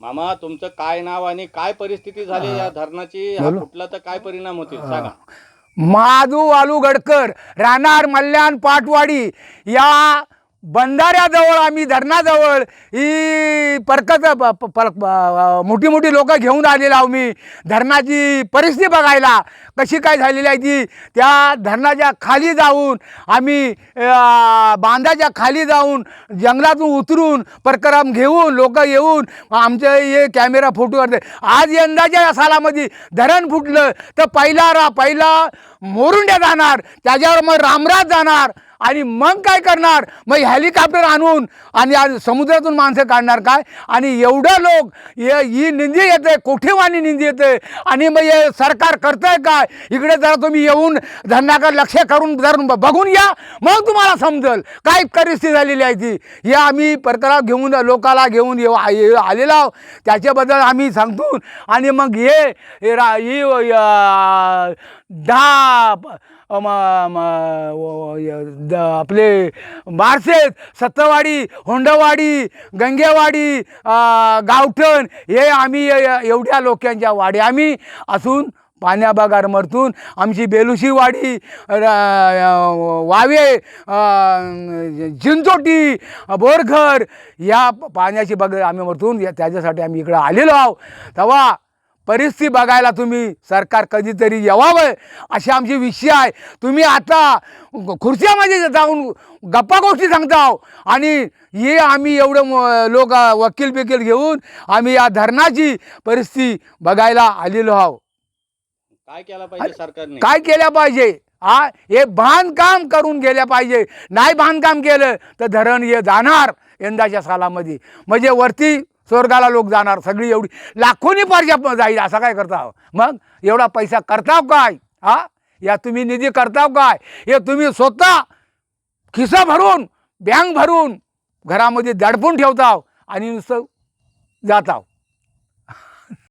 मामा तुमचं काय नाव आणि काय परिस्थिती झाली या धरणाची? हा फुटला तर काय परिणाम होतील? सांगा. महादू वालू गडकर राहणार मल्याण पाटवाडी या बंधाऱ्याजवळ आम्ही धरणाजवळ ही परकत प- पर मोठी मोठी लोक घेऊन आलेलो आहो मी. धरणाची परिस्थिती बघायला. कशी काय झालेली आहे ती? त्या धरणाच्या खाली जाऊन आम्ही बांधाच्या खाली जाऊन जंगलातून उतरून प्रकरम घेऊन लोक येऊन आमचे हे कॅमेरा फोटो करते आज यंदाच्या या सालामध्ये धरण फुटलं तर पहिला रा पहिला मोरुंड्या जाणार त्याच्यावर मग रामराज जाणार. आणि मग काय करणार? मग हेलिकॉप्टर आणून आणि आज समुद्रातून माणसं काढणार काय? आणि एवढं लोक ये ही निंदी येते कोठेवानी निंदी येते? आणि मग हे सरकार करतंय काय? इकडे जरा तुम्ही येऊन धरणाकडे लक्ष करून धरून बघून या. मग तुम्हाला समजेल काय परिस्थिती झालेली आहे ती. हे आम्ही परतराव घेऊन लोकाला घेऊन येऊ ये- आलेलो आहोत. त्याच्याबद्दल आम्ही सांगतो. आणि मग हे रा ही दहा द- आपले बारसेत सत्तवाडी होंडवाडी गंगेवाडी गावठण हे आम्ही एवढ्या लोकांच्या वाडी. आम्ही असून पाण्याबागार मरतून आमची बेलुशी वाडी वावे चिंचोटी बोरघर या पाण्याची बग आम्ही मरतून त्याच्यासाठी आम्ही इकडं आलेलो आहो तेव्हा परिस्थिती बघायला तुम्ही सरकार कधीतरी यावावं अशी आमची विषय आहे. तुम्ही आता खुर्च्यामध्ये जाऊन गप्पा गोष्टी सांगताव आणि हे आम्ही एवढं लोक वकील बिकील घेऊन आम्ही या धरणाची परिस्थिती बघायला आलेलो आहोत. काय केलं पाहिजे सरकारने? काय केल्या पाहिजे? हा हे बांधकाम करून गेल्या पाहिजे. नाही बांधकाम केलं तर धरण हे जाणार यंदाच्या सालामध्ये. म्हणजे वरती स्वर्गाला लोक जाणार सगळी एवढी. लाखोनी पर्जा जाईल असा काय करता हो? मग एवढा पैसा करताव काय? हा? या तुम्ही निधी करताव काय? हे तुम्ही स्वतः खिसा भरून बँक भरून घरामध्ये दडपून ठेवताव आणि नुसतं जाताव.